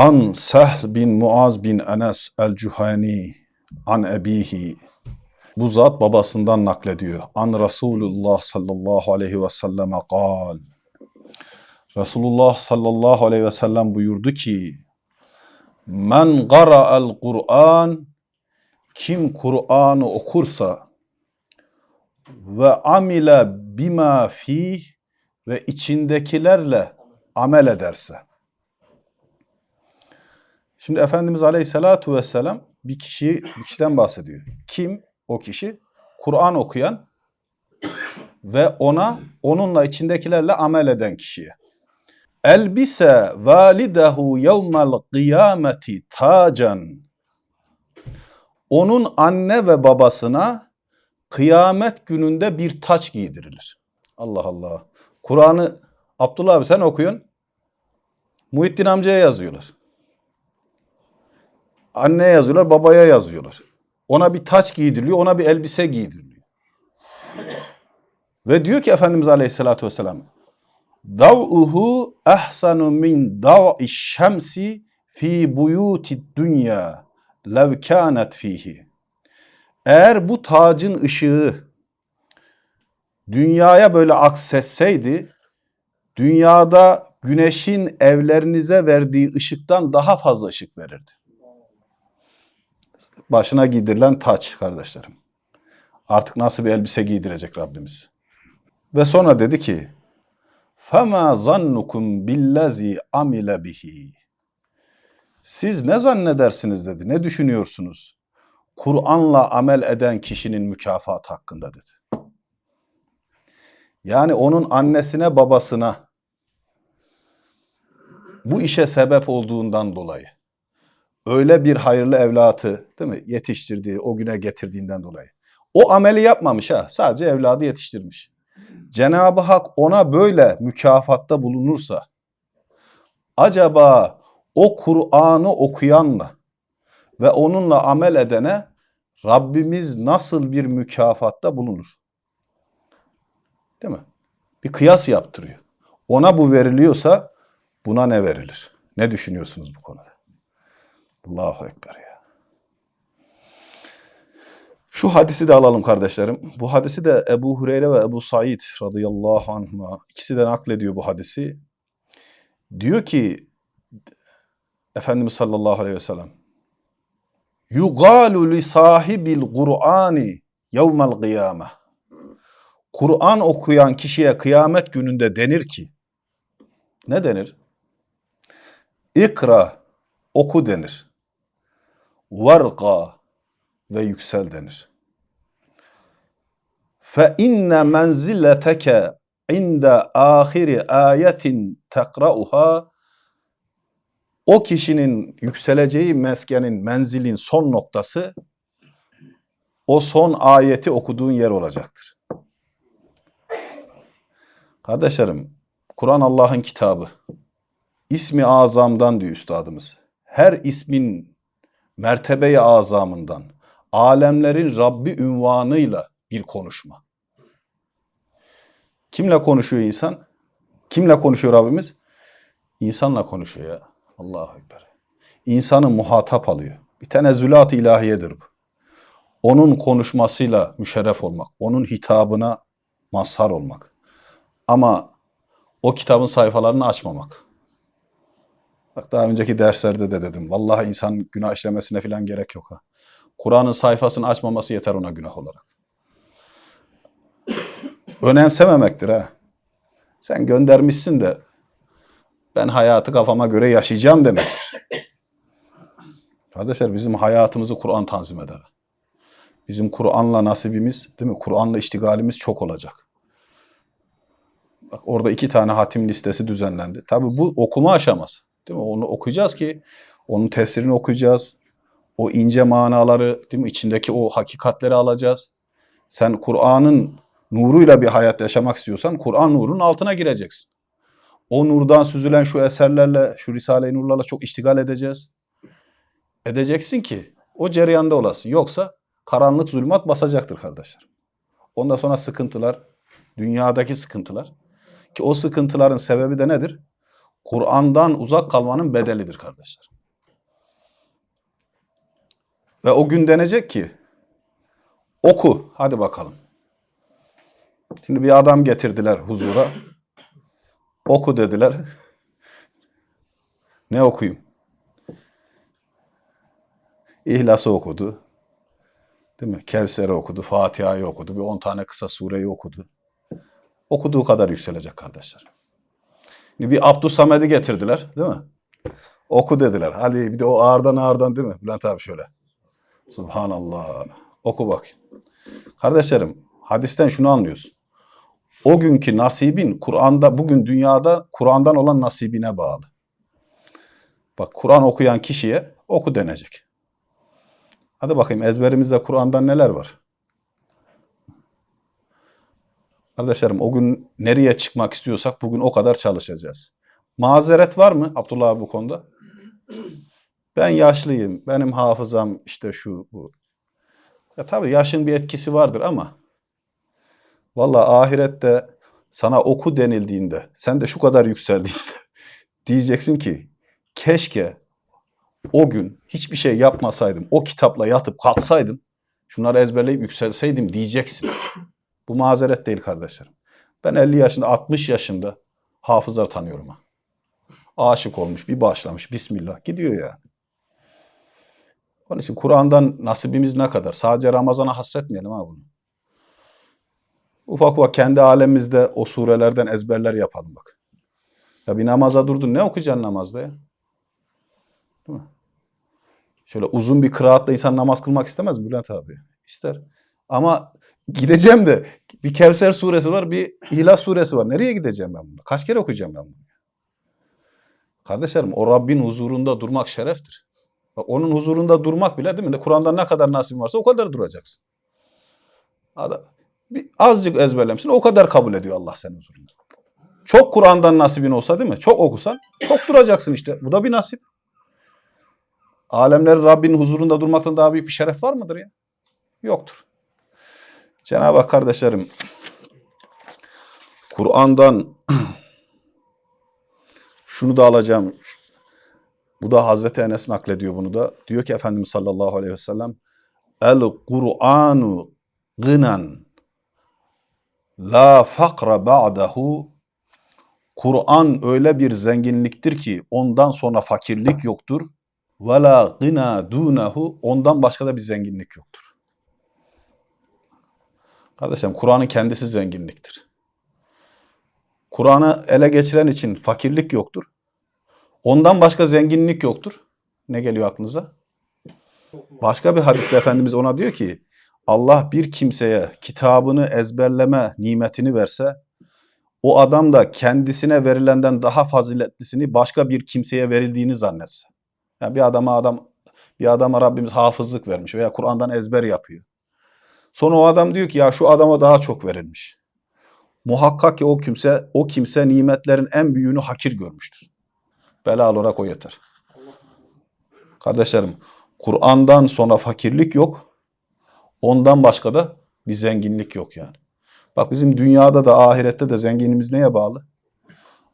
An Sehl bin Muaz bin Enes el-Cuhani an ebihi. Bu zat babasından naklediyor. An Resulullah sallallahu aleyhi ve selleme kal. Resulullah sallallahu aleyhi ve sellem buyurdu ki Men qara'al Kur'an kim Kur'an'ı okursa ve amile bima fih ve içindekilerle amel ederse. Şimdi Efendimiz Aleyhisselatu Vesselam bir kişi bir kişiden bahsediyor. Kim o kişi? Kur'an okuyan ve ona onunla içindekilerle amel eden kişiye. Elbise validehu yevmel kıyameti tacan. Onun anne ve babasına kıyamet gününde bir taç giydirilir. Allah Allah. Kur'an'ı Abdullah abi sen okuyun. Muhittin amcaya yazıyorlar. Anneye yazıyorlar, babaya yazıyorlar. Ona bir taç giydiriliyor, ona bir elbise giydiriliyor. Ve diyor ki Efendimiz Aleyhisselatü Vesselam Dav'uhu ehsanu min dav'i şemsi fi buyuti dünya lev kânet fihi. Eğer bu tacın ışığı dünyaya böyle aksetseydi, dünyada güneşin evlerinize verdiği ışıktan daha fazla ışık verirdi Başına giydirilen taç kardeşlerim. Artık nasıl bir elbise giydirecek Rabbimiz. Ve sonra dedi ki, فَمَا ظَنُّكُمْ بِالَّذ۪ي amile bihi. Siz ne zannedersiniz dedi, ne düşünüyorsunuz? Kur'an'la amel eden kişinin mükafatı hakkında dedi. Yani onun annesine babasına bu işe sebep olduğundan dolayı öyle bir hayırlı evlatı değil mi yetiştirdiği, o güne getirdiğinden dolayı. O ameli yapmamış ha, sadece evladı yetiştirmiş. Cenab-ı Hak ona böyle mükafatta bulunursa acaba o Kur'an'ı okuyanla ve onunla amel edene Rabbimiz nasıl bir mükafatta bulunur? Değil mi? Bir kıyas yaptırıyor. Ona bu veriliyorsa buna ne verilir? Ne düşünüyorsunuz bu konuda? Allahu Ekber ya. Şu hadisi de alalım kardeşlerim. Bu hadisi de Ebu Hureyre ve Ebu Said radıyallahu anhuma ikisi de naklediyor bu hadisi. Diyor ki Efendimiz sallallahu aleyhi ve sellem Yugalu li sahibil Kur'ani yevmel kıyame. Kur'an okuyan kişiye kıyamet gününde denir ki ne denir? İkra oku denir. Varqa ve yüksel denir. Fe inne menzileteke inde ahiri ayetin tekrauha o kişinin yükseleceği meskenin, menzilin son noktası o son ayeti okuduğun yer olacaktır. Kardeşlerim, Kur'an Allah'ın kitabı. İsmi azamdan diyor üstadımız. Her ismin mertebe-i azamından, alemlerin Rabbi ünvanıyla bir konuşma. Kimle konuşuyor insan? Kimle konuşuyor Rabbimiz? İnsanla konuşuyor ya. Allahu Ekber. İnsanı muhatap alıyor. Bir tenezzülat ilahiyedir bu. Onun konuşmasıyla müşerref olmak, onun hitabına mazhar olmak. Ama o kitabın sayfalarını açmamak. Bak daha önceki derslerde de dedim. Vallahi insan günah işlemesine falan gerek yok ha. Kur'an'ın sayfasını açmaması yeter ona günah olarak. Önemsememektir ha. Sen göndermişsin de ben hayatı kafama göre yaşayacağım demektir. Kardeşler bizim hayatımızı Kur'an tanzim eder. Bizim Kur'an'la nasibimiz, değil mi? Kur'an'la iştigalimiz çok olacak. Bak orada iki tane hatim listesi düzenlendi. Tabi bu okuma aşaması. Değil mi? Onu okuyacağız ki onun tefsirini okuyacağız. O ince manaları, değil mi? İçindeki o hakikatleri alacağız. Sen Kur'an'ın nuruyla bir hayat yaşamak istiyorsan Kur'an nurunun altına gireceksin. O nurdan süzülen şu eserlerle, şu Risale-i Nurlarla çok iştigal edeceğiz. Edeceksin ki o cereyanda olasın. Yoksa karanlık zulmat basacaktır kardeşler. Ondan sonra sıkıntılar, dünyadaki sıkıntılar. Ki o sıkıntıların sebebi de nedir? Kur'an'dan uzak kalmanın bedelidir kardeşler. Ve o gün denecek ki oku hadi bakalım. Şimdi bir adam getirdiler huzura. Oku dediler. ne okuyayım? İhlas'ı okudu. Değil mi? Kevser'i okudu, Fatiha'yı okudu, bir 10 tane kısa sureyi okudu. Okuduğu kadar yükselecek kardeşler. Bir Abdüssamed'i getirdiler, değil mi? Oku dediler. Hadi bir de o ağırdan ağırdan değil mi? Bülent abi şöyle. Subhanallah. Oku bakayım. Kardeşlerim, hadisten şunu anlıyoruz. O günkü nasibin Kur'an'da, bugün dünyada Kur'an'dan olan nasibine bağlı. Bak Kur'an okuyan kişiye oku denecek. Hadi bakayım ezberimizde Kur'an'dan neler var? Kardeşlerim o gün nereye çıkmak istiyorsak bugün o kadar çalışacağız. Mazeret var mı Abdullah abi bu konuda? Ben yaşlıyım, benim hafızam işte şu bu. Ya tabii yaşın bir etkisi vardır ama vallahi ahirette sana oku denildiğinde, sen de şu kadar yükseldiğinde diyeceksin ki keşke o gün hiçbir şey yapmasaydım, o kitapla yatıp kalksaydım, şunları ezberleyip yükselseydim diyeceksin. Bu mazeret değil kardeşlerim. Ben 50 yaşında, 60 yaşında hafızlar tanıyorum ha. Aşık olmuş, bir başlamış, Bismillah gidiyor yani. Onun için Kur'an'dan nasibimiz ne kadar? Sadece Ramazan'a hasretmeyelim ha bunu. Ufak ufak kendi alemimizde o surelerden ezberler yapalım bak. Ya bir namaza durdun ne okuyacaksın namazda ya? Değil mi? Şöyle uzun bir kıraatla insan namaz kılmak istemez mi Bülent abi? İster. Ama gideceğim de bir Kevser suresi var, bir İhlas suresi var. Nereye gideceğim ben bunu? Kaç kere okuyacağım ben bunu? Kardeşlerim o Rabbin huzurunda durmak şereftir. Onun huzurunda durmak bile değil mi? De Kur'an'da ne kadar nasibin varsa o kadar duracaksın. Adam, bir azıcık ezberlemişsin o kadar kabul ediyor Allah senin huzurunda. Çok Kur'an'dan nasibin olsa değil mi? Çok okusan çok duracaksın işte. Bu da bir nasip. Alemlerin Rabbinin huzurunda durmaktan daha büyük bir şeref var mıdır ya? Yoktur. Cenab-ı Hak kardeşlerim Kur'an'dan şunu da alacağım. Bu da Hazreti Enes naklediyor bunu da. Diyor ki Efendimiz sallallahu aleyhi ve sellem El Kur'anu gınan la fakra ba'dahu Kur'an öyle bir zenginliktir ki ondan sonra fakirlik yoktur. Ve la gına dunehu ondan başka da bir zenginlik yoktur. Kardeşim Kur'an'ın kendisi zenginliktir. Kur'an'ı ele geçiren için fakirlik yoktur. Ondan başka zenginlik yoktur. Ne geliyor aklınıza? Başka bir hadiste Efendimiz ona diyor ki Allah bir kimseye kitabını ezberleme nimetini verse o adam da kendisine verilenden daha faziletlisini başka bir kimseye verildiğini zannetse. Yani bir adama adam bir adama Rabbimiz hafızlık vermiş veya Kur'an'dan ezber yapıyor. Sonra o adam diyor ki ya şu adama daha çok verilmiş. Muhakkak ki o kimse o kimse nimetlerin en büyüğünü hakir görmüştür. Belal olarak o yeter. Kardeşlerim, Kur'an'dan sonra fakirlik yok. Ondan başka da bir zenginlik yok yani. Bak bizim dünyada da ahirette de zenginliğimiz neye bağlı?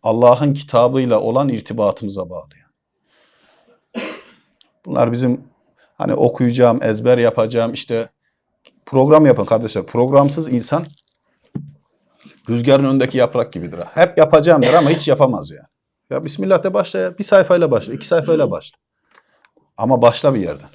Allah'ın kitabıyla olan irtibatımıza bağlı. Yani. Bunlar bizim hani okuyacağım, ezber yapacağım işte program yapın kardeşler. Programsız insan rüzgarın önündeki yaprak gibidir. Hep yapacağım der ama hiç yapamaz yani. Ya Bismillah de başla ya. Bir sayfayla başla, iki sayfayla başla. Ama başla bir yerden.